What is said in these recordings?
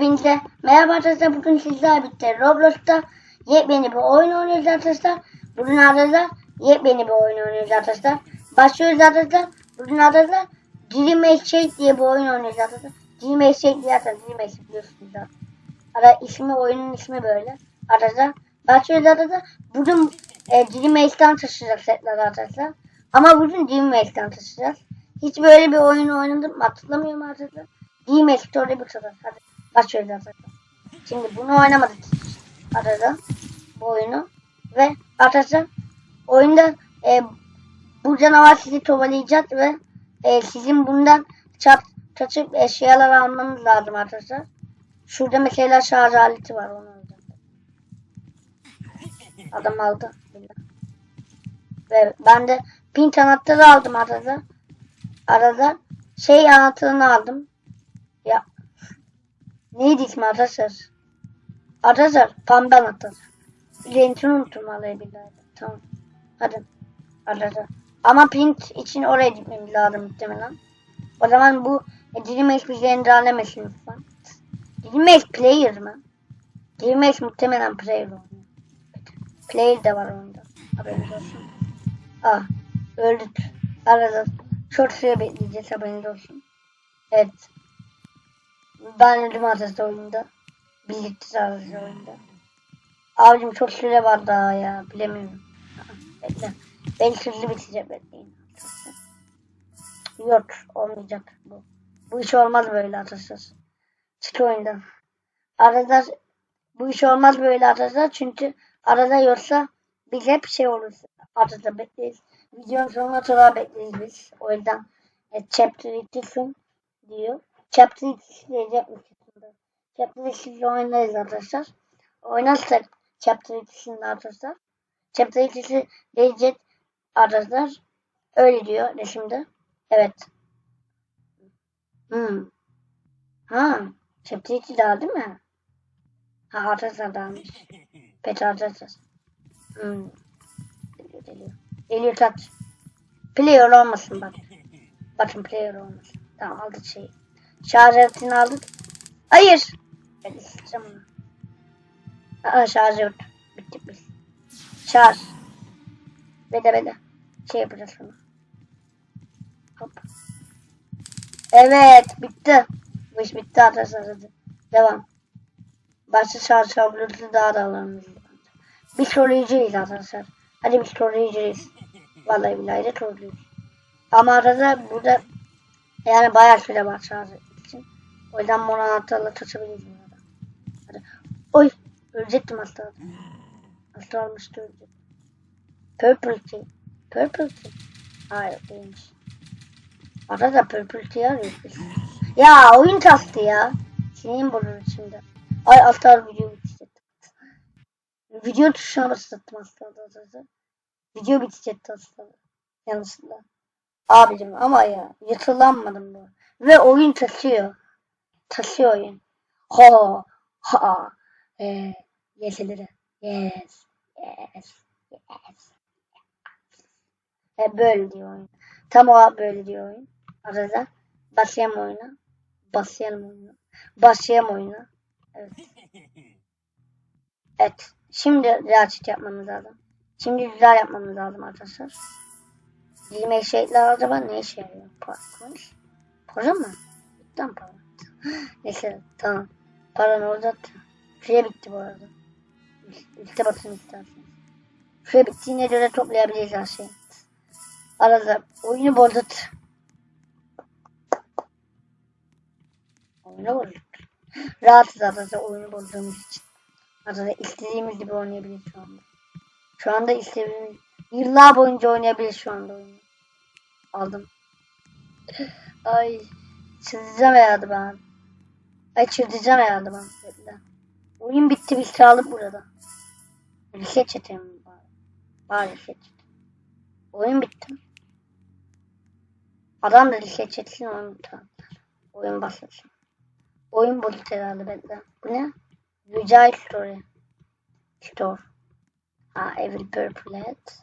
Hepinize merhaba arkadaşlar. Bugün sizler birlikte Roblox'ta yepyeni bir oyun oynuyoruz arkadaşlar. Bugün arkadaşlar yepyeni bir oyun oynuyoruz arkadaşlar. Başlıyoruz arkadaşlar. Bugün arkadaşlar Dream Escape diye bir oyun oynuyoruz arkadaşlar. Dream Escape diye arkadaşlar. Dream Escape biliyorsunuz zaten. Ara ismi oyunun ismi böyle. Arkadaşlar başlıyoruz arkadaşlar. Bugün e, Dream Escape'den taşıyacağız setler arkadaşlar. Ama bugün Dream Escape'den taşıyacağız. Hiç böyle bir oyun oynadım mı hatırlamıyorum arkadaşlar. Dream Escape'de bir kadar. Hadi başlıyoruz arkadaşlar. Şimdi bunu oynamadık arada bu oyunu ve arkadaşlar oyunda e, bu canavar sizi kovalayacak ve e, sizin bundan çap kaçıp eşyalar almanız lazım arkadaşlar. Şurada mesela şarj aleti var onu alacağım. Adam aldı. Ve ben de pin anahtarı aldım arada. Arada şey anahtarını aldım. Neydi ismi arkadaşlar? Arkadaşlar pembe anahtar. Rentini unuttum vallahi billahi. Tamam. Hadi. Arkadaşlar. Ama print için oraya gitmemiz lazım muhtemelen. O zaman bu Dreamhack bizi engellemesin lütfen. Dreamhack player mı? Dreamhack muhtemelen player oynuyor. Player de var oyunda. Haberiniz olsun. Ah. Öldük. Arada çok süre bekleyeceğiz haberiniz olsun. Evet. Ben öldüm aslında oyunda. Birlikte aslında oyunda. Abicim çok süre var daha ya. Bilemiyorum. Bekle. Belki hızlı bitecek bekleyin. Yok olmayacak bu. Bu iş olmaz böyle arkadaşlar. Çık oyundan. Arada bu iş olmaz böyle arkadaşlar. Çünkü arada yoksa biz hep şey oluruz. Arada bekleyiz. Videonun sonuna kadar bekleyiz biz. O yüzden e, chapter 2 sun diyor. Chapter 2 diyecekmiş. Chapter 2'yi oynarız arkadaşlar. Oynarsak Chapter 2'sini arkadaşlar. Chapter 2'si diyecek arkadaşlar. Öyle diyor resimde. Evet. Hmm. Ha. Chapter 2 daha değil mi? Ha arkadaşlar dağılmış. Pet arkadaşlar. Hmm. Geliyor geliyor. Geliyor tat. Player olmasın bak. Bakın player olmasın. Tamam aldık şeyi. Şarj aldık. Hayır. Ben isteyeceğim onu. Aa şarj yok. Bittik biz. Şarj. Bede bede. Şey yapacağız bunu. Hop. Evet bitti. Bu iş bitti arkadaşlar. Devam. Başka şarj kablosu daha da alalım. Biz koruyucuyuz arkadaşlar. Hadi biz koruyucuyuz. Vallahi billahi de koruyucuyuz. Ama arada burada yani bayağı süre var şarj için. O yüzden mor anahtarla taşabiliriz burada. Hadi. Oy. Ölecektim hasta. Hasta olmuştu ölecek. Purple tea. Purple tea. Hayır değilmiş. Arada purple tea arıyoruz. Ya oyun kastı ya. Senin bulur şimdi. Ay hasta video bitecek. Video tuşuna basacaktım hasta. Video bitecekti hasta. Yanlışlıkla. Abicim ama ya yıtılanmadım bu. Ve oyun taşıyor. Taşıyor oyun. Ha ha. Ee, yeşilleri. Yes. Yes. Yes. E böyle diyor oyun. Tam o böyle diyor oyun. Arada başlayalım oyuna. Başlayalım oyuna. Başlayalım oyuna. Evet. Evet. Şimdi reaçit yapmamız lazım. Şimdi güzel yapmamız lazım arkadaşlar. Bizim eşekler acaba ne işe yarıyor? Para. Para mı? Tam para. Neyse tamam. Paranı orada Süre bitti bu arada. Üste basın isterseniz. Süre bittiğine göre toplayabiliriz her şeyi. Arada oyunu bozduk. Oyunu bozduk. Rahatsız arada oyunu bozduğumuz için. Arada istediğimiz gibi oynayabiliriz şu anda. Şu anda istediğimiz yıllar boyunca oynayabiliriz şu anda oyunu. Aldım. Ay çıldıracağım herhalde ben. Ay çıldıracağım herhalde ben. Oyun bitti biz kaldık burada. Reset çetelim bari. Bari reset çetelim. Oyun bitti. Adam da reset çetsin onu tamam. Oyun başlasın. Oyun bozuk herhalde bekle. Bu ne? Güzel story. Store. Ha every purple hat.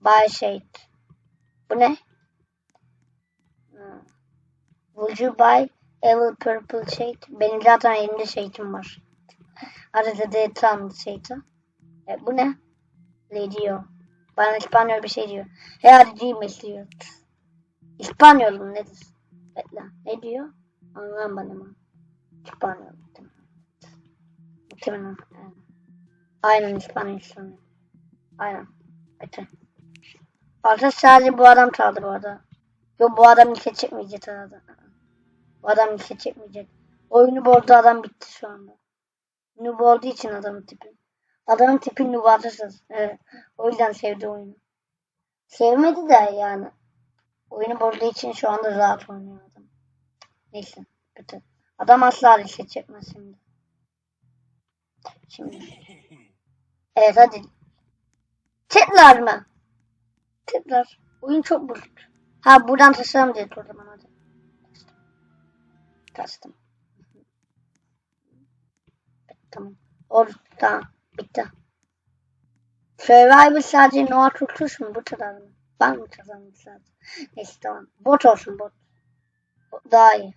Buy shade. Bu ne? Hmm. Would you buy Evil Purple Shade. Benim zaten elimde shade'im var. Arada da tam shade'ı. E, bu ne? Ne diyor? Bana İspanyol bir şey diyor. Herhalde değil diyor. İspanyol nedir? Bekle. Ne diyor? Anlam bana mı? İspanyol. Muhtemelen. Aynen. İspanyol sanırım. Aynen. Bekle. Arkadaş sadece bu adam kaldı bu arada. Yok bu adam ilke çekmeyecek herhalde. Bu adam ilke çekmeyecek. Oyunu bozdu adam bitti şu anda. Noob olduğu için adamın tipi. Adamın tipi nubarsız. Evet. O yüzden sevdi oyunu. Sevmedi de yani. Oyunu bozduğu için şu anda rahat oynuyor adam. Neyse. Kötü. Adam asla ilke çekmez şimdi. Şimdi. Evet hadi. Tekrar mı? Tekrar. Oyun çok bozuk. Ha buradan taşıyalım diye o zaman hadi. Taştım. Tamam. Tamam. Bitti. Survivor sadece Noah Kurtuluş mu? Bu kadar mı? Ben mi kazandım sadece? Neyse tamam. Bot olsun bot. Daha iyi.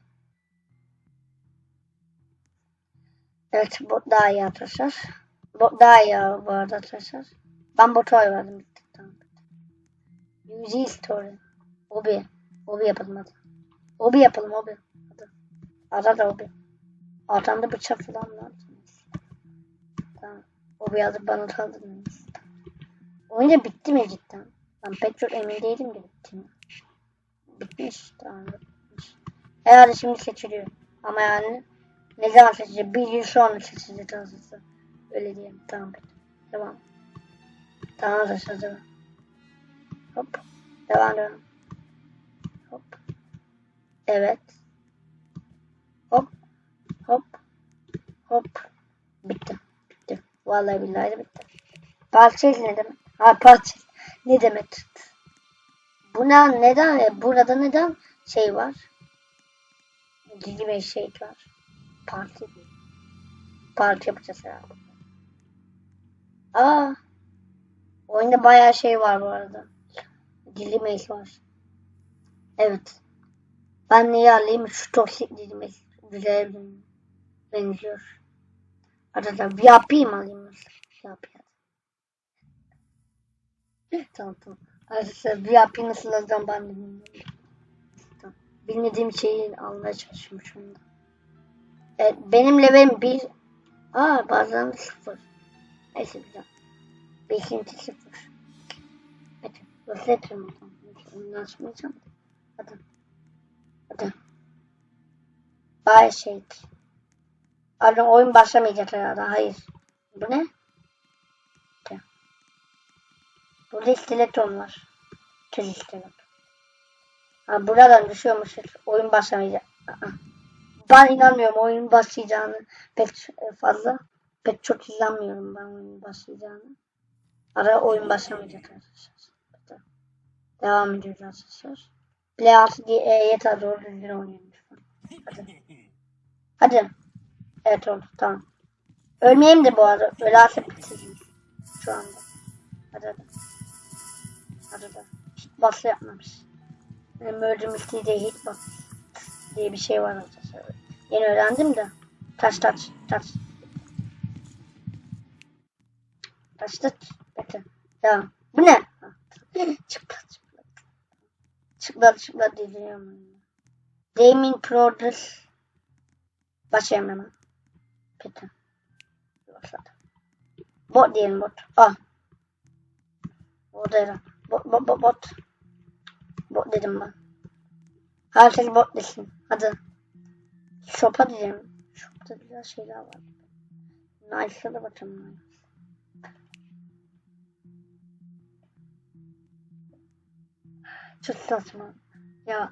Evet bot daha iyi arkadaşlar. Bot daha iyi bu arada arkadaşlar. Ben bota oy verdim. Bitti. Tamam. Yüzey story. Obi. Obi yapalım. Obi yapalım obi. Hadi. Ara da obi. Arkamda bıçak falan var. Tamam. Obi yazıp bana kaldırmayız. Oyun da bitti mi cidden? Ben pek çok emin değilim de bitti mi? Bitmiş. Tamam bitmiş. Herhalde şimdi seçiliyor. Ama yani ne zaman seçilecek? Bir yıl sonra seçilecek aslında. Öyle diyeyim. Tamam. Tamam. Tamam arkadaşlar devam. Hop. Devam devam. Hop. Evet. Hop. Hop. Bitti. Bitti. Vallahi billahi bitti. Parça ne demek? Ha parça. Ne demek? Buna neden? Burada neden şey var? Gizli bir şey var. Parti. Parti yapacağız herhalde. Aa. Oyunda bayağı şey var bu arada. Mail var. Evet. Ben neyi alayım? Şu toksik mail. Güzel bir benziyor. Arada VIP mi alayım mesela? VIP. tamam tamam. Arkadaşlar VIP nasıl alacağım ben bilmiyorum. Tamam. Bilmediğim şeyi almaya çalışıyorum şu anda. Evet, benim levelim bir. Aa bazen sıfır. Neyse güzel. Beşinci sıfır. Hadi. Nasıl yapayım o zaman? Onu açmayacağım. Hadi. Hadi. Bay şey. Abi oyun başlamayacak herhalde. Hayır. Bu ne? Burada iskeleton var. Tüz iskeleton. Ha, buradan düşüyormuş. Oyun başlamayacak. Ben inanmıyorum oyunun başlayacağını pek fazla. Pek çok inanmıyorum ben oyunun başlayacağını. Ara oyun başlamayacak arkadaşlar. Devam ediyoruz arkadaşlar. Play artı diye e, yeter doğru düzgün oynayalım. Hadi. Hadi. Evet oldu tamam. Ölmeyeyim de bu arada. Ölerse bitireyim. Şu anda. Hadi hadi. Hadi hadi. Hitbox yapmamış. Benim öldüğüm isteği de hitbox diye bir şey var arkadaşlar. Yeni öğrendim de. Taş taş taş. Taş taş. Bekle. Devam. Bu ne? çıplak çıplak. Çıplak çıplak diyeceğim. Gaming Products. Başlayalım hemen. Kötü. Başladı. Bot diyelim bot. Ah. Bot dedim. Bot bot bot bot. Dedim ben. Herkes bot desin. Hadi. Shop'a diyeceğim. Shop'ta güzel şeyler var. Nice'a da bakalım. Çok saçma. Ya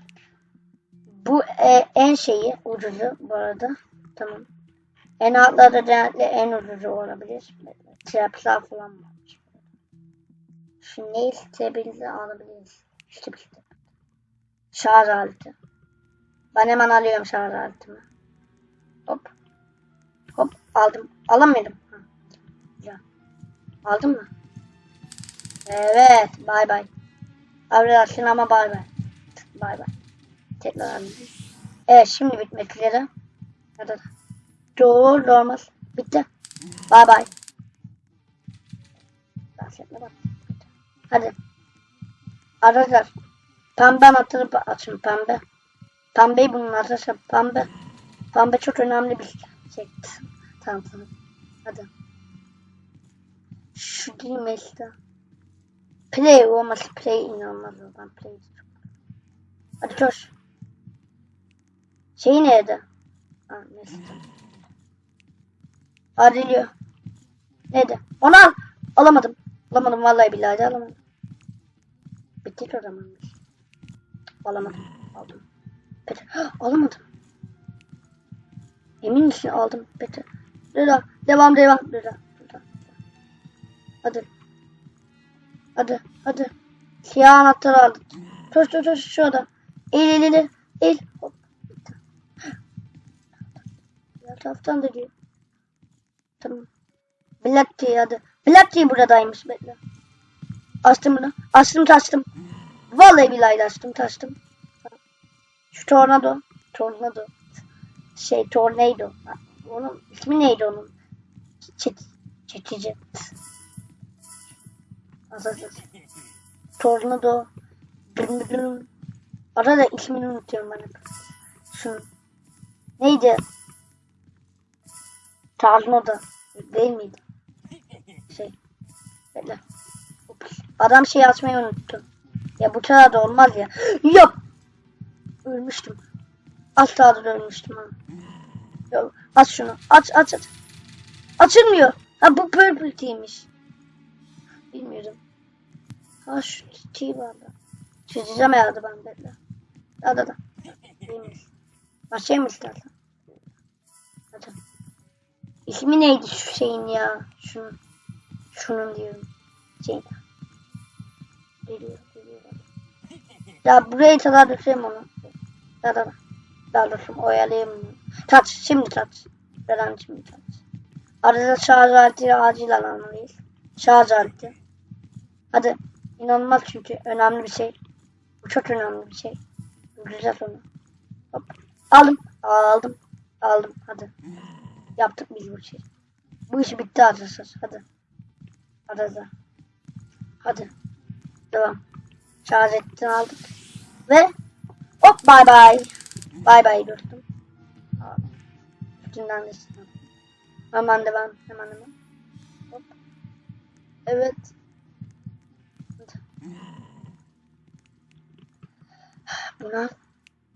bu e, en şeyi ucuzu bu arada. Tamam. En altlarda genellikle en ucuzu olabilir. Trapslar falan var. Şu ne istediğinizi alabiliriz. İşte işte. Şarj aleti. Ben hemen alıyorum şarj aletimi. Hop. Hop aldım. Ha. Güzel. Aldın mı? Evet. Bay bay. Arkadaşlar ama bay bay. Bay bay. Tekrar alayım. Evet şimdi bitmek üzere. Hadi. Doğru olmaz. Bitti. Bahsetme bak. Hadi. Arkadaşlar. Pembe anahtarı açın pembe. Pembeyi bunun arkadaşlar pembe. Pembe çok önemli bir şey. Tamam tamam. Hadi. Şu değil mi işte? Play olması play inanılmaz. Ben play çok. Hadi koş. Şey nerede? Ha neyse. Hadi geliyor. Nerede? Onu al. Alamadım. Alamadım vallahi billahi de alamadım. Bitti zaman. Alamadım. Aldım. Peki. Alamadım. Emin misin? Aldım. Peki. Rıda. Devam devam. Rıda. Hadi. Hadi. Hadi. Siyah anahtarı aldık. Koş koş koş şurada. El el el. El. Hop. Bitti. Diğer taraftan da diyor. Tamam. Black Tea hadi. Black Tea buradaymış bekle. Açtım bunu. Açtım taştım. Vallahi billahi açtım taştım. Şu tornado. Tornado. Şey tornado. Onun ismi neydi onun? Çet, çekici. Asasız. Tornado. Blim blim. Arada ismini unutuyorum ben. Şunun. Neydi? Tornado. Değil miydi? Şey. Ups. Adam şey açmayı unuttu. Ya bu kadar da olmaz ya. Yok. Ölmüştüm. Asla da ölmüştüm ha. Yok. Aç şunu. Aç aç aç. Açılmıyor. Ha bu purple tea'ymiş. Bilmiyordum. Ha şu tea vardı. Çözeceğim herhalde ben bekle. Da da da. Değilmiş. Başlayayım istersen? Hadi. İsmi neydi şu şeyin ya? Şunun. Şunun diyorum. Şeyin. Geliyor, geliyor. Ya buraya kadar düşeyim onu. Da da da. Daha doğrusu oyalayayım onu. Taç, şimdi taç. Veren şimdi taç. Arada şarj aleti acilen almalıyız. Şarj aleti. Hadi. İnanılmaz çünkü önemli bir şey. Bu çok önemli bir şey. Güzel onu. Hop. Aldım. Aldım. Aldım. Hadi. Yaptık biz bu şeyi. Bu iş bitti arkadaşlar. Hadi. Arada. Hadi. Devam. Şarj ettin aldık. Ve hop bay bay. Bay bay dostum. Üstünden de. Hemen devam. Hemen hemen. Hop. Evet. Buna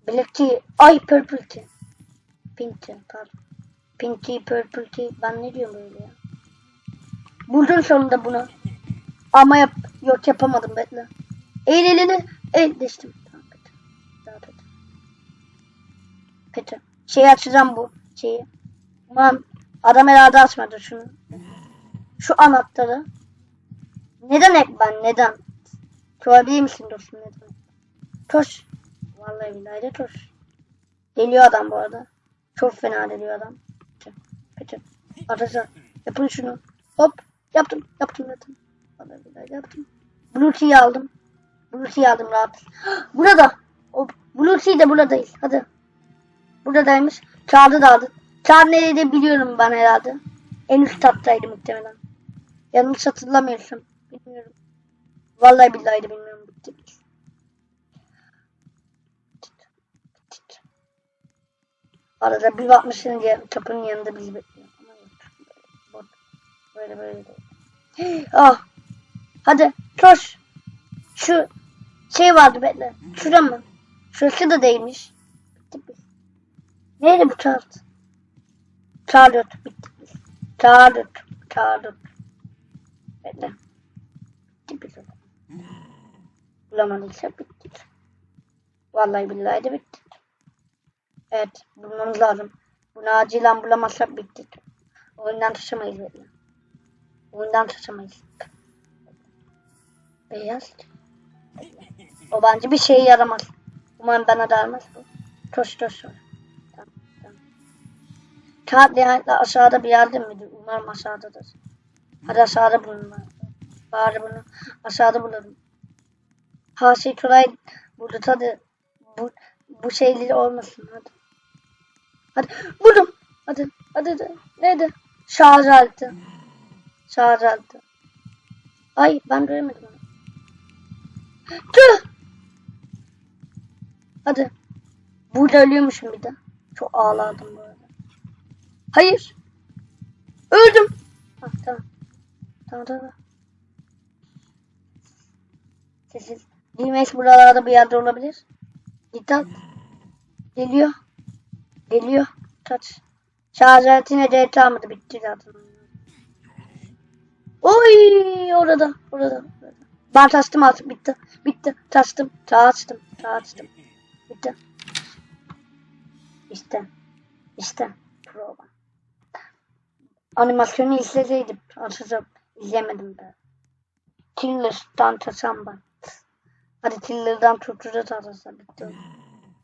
Black tea. Ay purple tea. Pink tea pardon. Pink tea, purple tea. Ben ne diyorum böyle ya? Buldum sonunda bunu. Ama yap yok yapamadım bekle. Eğil elini. El değiştim. Tamam. Peki. Şeyi açacağım bu şeyi. Ulan adam herhalde açmadı şunu. Şu anahtarı. Neden hep ben? Neden? Sorabilir misin dostum neden? Koş. Vallahi billahi de koş. Geliyor adam bu arada. Çok fena geliyor adam. Arkadaşlar yapın şunu. Hop. Yaptım. Yaptım yaptım. Yaptım. Bluetooth'u aldım. Bluetooth'u aldım rahat. Burada. O Bluetooth de buradayız. Hadi. Buradaymış. Kağıdı da aldık. Kağıdı nerede biliyorum ben herhalde. En üst kattaydı muhtemelen. Yanlış hatırlamıyorsam. Bilmiyorum. Vallahi billahi de bilmiyorum. Bitti. Arada bir bakmışsın diye kapının yanında bizi Böyle böyle değil. Ah. Hadi koş. Şu şey vardı bekle. Şura mı? Şurası da değilmiş. Bittik biz. Neydi bu kağıt? Kağıt. Bittik biz. Kağıt. Kağıt. Bekle. Bittik biz. Bulamadıysak bittik. Vallahi billahi de bittik. Evet bulmamız lazım. Bunu acilen bulamazsak bittik. Oyundan taşımayız bekle. Oyundan taşımayız. Beyaz. O bence bir şey yaramaz. Umarım bana darmaz bu. Toş toş. Tamam. Kağıt nihayetinde aşağıda bir yerde midir? Umarım aşağıdadır. Hadi aşağıda bulun bari. Bunu aşağıda bulalım. Hasi Turay burada tadı bu, bu şeyleri olmasın hadi. Hadi vurdum. Hadi hadi. Neydi? Şarj altı. Altı. Ay ben göremedim onu. Tüh. Hadi. Burada ölüyormuşum bir de. Çok ağladım bu arada. Hayır. Öldüm. Ha, tamam. Tamam tamam. Sessiz. Dilmex buralarda bir yerde olabilir. Dikkat. Geliyor. Geliyor. Kaç. Şarj aletine de tamamı bitti zaten. Oy orada orada. Ben taştım artık bitti. Bitti. Taştım. Taştım. Taştım. Bitti. İşte. İşte. Program. Animasyonu izleseydim. Açacağım. İzlemedim ben. Tiller'dan taşan ben. Hadi Tiller'dan tutacağız arasında bitti.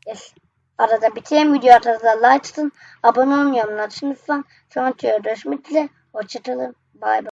Yes. Arada bitiren video atarsa like atın. Abone olmayı unutmayın lütfen. Sonraki görüşmek üzere. Hoşçakalın. Bay bay.